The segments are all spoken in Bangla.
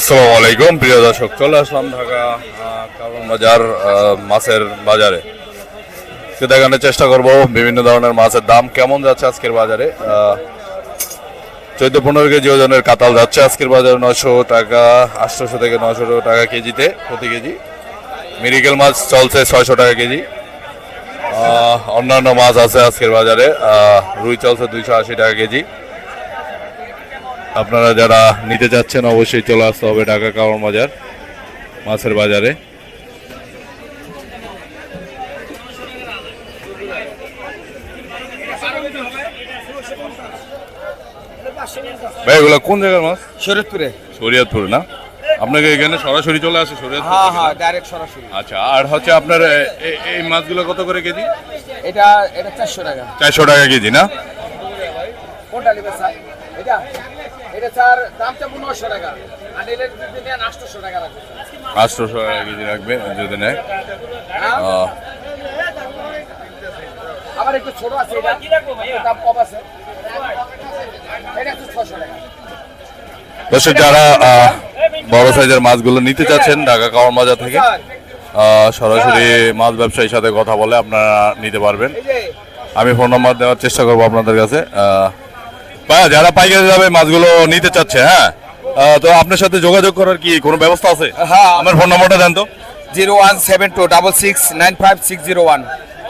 আসসালামু আলাইকুম। প্রিয় দর্শক, চলে আসলাম ঢাকা কারণ বাজার মাছের বাজারে। তো দেখানোর চেষ্টা করব বিভিন্ন ধরনের মাছের দাম কেমন যাচ্ছে আজকের বাজারে। চোদ্দ পনেরো কেজি ওজনের কাতাল যাচ্ছে আজকের বাজারে নশো টাকা, আটশোশো থেকে নশো টাকা কেজিতে প্রতি কেজি। মেডিকেল মাছ চলছে ছয়শো টাকা কেজি। অন্যান্য মাছ আছে আজকের বাজারে। রুই চলছে দুইশো আশি টাকা কেজি। আপনারা যারা নিতে যাচ্ছেন অবশ্যই চলে আসতে হবে ঢাকা কাওয়ার বাজার মাছের বাজারে। ভাই এগুলো কোন জায়গার মাছ? শরীরপুরে শরীয়তপুর না? আপনাকে এখানে সরাসরি চলে আসে শরীয়তপুর হ্যাঁ হ্যাঁ ডাইরেক্ট সরাসরি। আচ্ছা আর হচ্ছে আপনার এই মাছগুলো কত করে কেজি? এটা এটা চারশো টাকা। চারশো টাকা কেজি না? কোনটা নেবে স্যার? এটা? এটা স্যার টাকা। আর নিলে যদি নেন আটশোশো টাকা লাগবে। আটশোশো টাকা কেজি যদি নেয়। হ্যাঁ? আবার একটু ছোট আছে এটা। দাম কম আছে। এটা একটু ছশো টাকা। দর্শক যারা বড় সাইজের মাছগুলো নিতে চাচ্ছেন ঢাকা কাওয়ার বাজার থেকে সরাসরি মাছ ব্যবসায়ীর সাথে কথা বলে আপনারা নিতে পারবেন। আমি ফোন নাম্বার দেওয়ার চেষ্টা করব আপনাদের কাছে। যারা পাইকারি যাবে মাছগুলো নিতে চাচ্ছে হ্যাঁ? তো আপনার সাথে যোগাযোগ করার কি কোনো ব্যবস্থা আছে? হ্যাঁ। আমার ফোন নম্বরটা দেন তো। Zero one seven two double six nine five six zero one.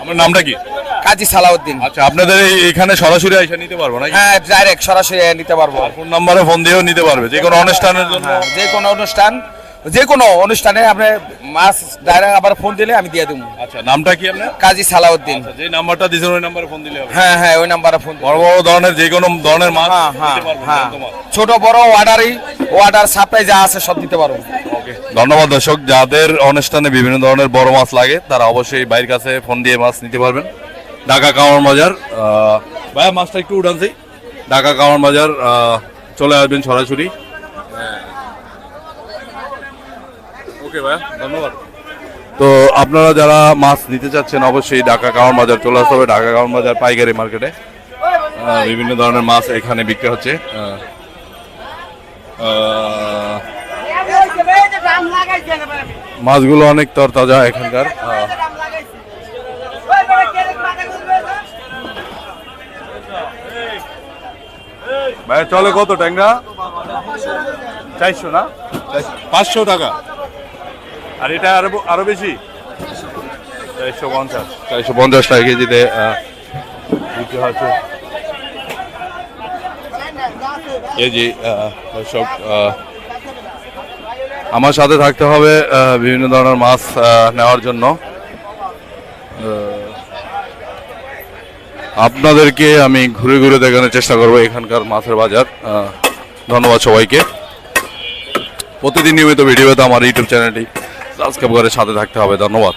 আমার নামটা কি? কাজী সালাউদ্দিন। আচ্ছা আপনাদের এখানে সরাসরি এসে নিতে পারব না হ্যাঁ ডাইরেক্ট সরাসরি নিতে পারব। ফোন নাম্বারে ফোন দিয়েও নিতে পারবে যে কোনো অনুষ্ঠানের জন্য। হ্যাঁ, যে কোনো অনুষ্ঠান। যে কোনো অনুষ্ঠানে আপনি মাছ ডাইরেক্ট আবার ফোন দিলে আমি দিয়ে দেবো। আচ্ছা নামটা কি আপনার? কাজী সালাউদ্দিন। আচ্ছা, যে নাম্বারটা দিয়েছেন ওই নাম্বারে ফোন দিলে হবে। হ্যাঁ হ্যাঁ ওই নাম্বারে ফোন বড় বড় ধরনের যে কোনো ধরনের মাছ হ্যাঁ হ্যাঁ হ্যাঁ। ছোট বড় অর্ডারই অর্ডার সাপ্লাই যা আছে সব দিতে পারব। ওকে ধন্যবাদ দর্শক। যাদের অনুষ্ঠানে বিভিন্ন ধরনের বড় মাছ লাগে তারা অবশ্যই বাইরের কাছে ফোন দিয়ে মাছ নিতে পারবেন। ঢাকা কাওয়ার বাজার ভাইয়া মাছটা একটু উঠানছি ঢাকা কাওয়ার বাজার চলে আসবেন সরাসরি। তো আপনারা যারা মাছ নিতে চাচ্ছেন, অবশ্যই ঢাকা কাওয়ার বাজার চলে আসতে হবে। ঢাকা কাওয়ার বাজার পাইকারি মার্কেটে। বিভিন্ন ধরনের মাছ এখানে বিক্রি হচ্ছে। মাছগুলো অনেক তরতাজা এখানকার। ভাই, চলে কত ট্যাংরা? চারশো না? পাঁচশো টাকা। আর এটা আরও আরও বেশি? চারশো পঞ্চাশ। চারশো পঞ্চাশ টাকা কেজিতে বিক্রি হচ্ছে। কেজি দর্শক আমার সাথে থাকতে হবে বিভিন্ন ধরনের মাছ নেওয়ার জন্য। আপনাদেরকে আমি ঘুরে ঘুরে দেখানোর চেষ্টা করব এখানকার মাছের বাজার। ধন্যবাদ সবাইকে। প্রতিদিন নিয়মিত ভিডিও পেতে আমার ইউটিউব চ্যানেলটি সাবস্ক্রাইব করে সাথে থাকতে হবে ধন্যবাদ।